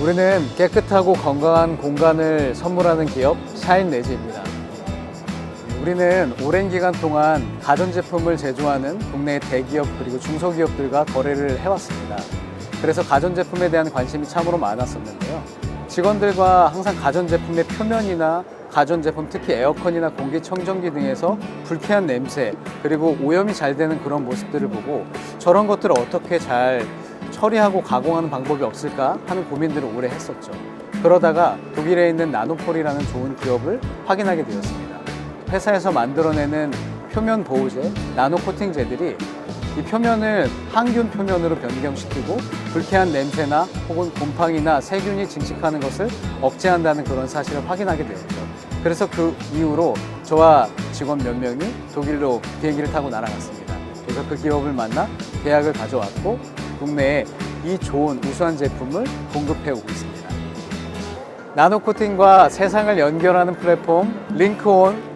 우리는 깨끗하고 건강한 공간을 선물하는 기업 샤인레지입니다. 우리는 오랜 기간 동안 가전제품을 제조하는 국내 대기업 그리고 중소기업들과 거래를 해왔습니다. 그래서 가전제품에 대한 관심이 참으로 많았었는데요. 직원들과 항상 가전제품의 표면이나 가전제품 특히 에어컨이나 공기청정기 등에서 불쾌한 냄새 그리고 오염이 잘 되는 그런 모습들을 보고 저런 것들을 어떻게 잘 처리하고 가공하는 방법이 없을까 하는 고민들을 오래 했었죠. 그러다가 독일에 있는 나노폴이라는 좋은 기업을 확인하게 되었습니다. 회사에서 만들어내는 표면 보호제, 나노 코팅제들이 이 표면을 항균 표면으로 변경시키고 불쾌한 냄새나 혹은 곰팡이나 세균이 증식하는 것을 억제한다는 그런 사실을 확인하게 되었죠. 그래서 그 이후로 저와 직원 몇 명이 독일로 비행기를 타고 날아갔습니다. 그래서 그 기업을 만나 계약을 가져왔고 국내에 이 좋은 우수한 제품을 공급해 오고 있습니다. 나노 코팅과 세상을 연결하는 플랫폼 링크온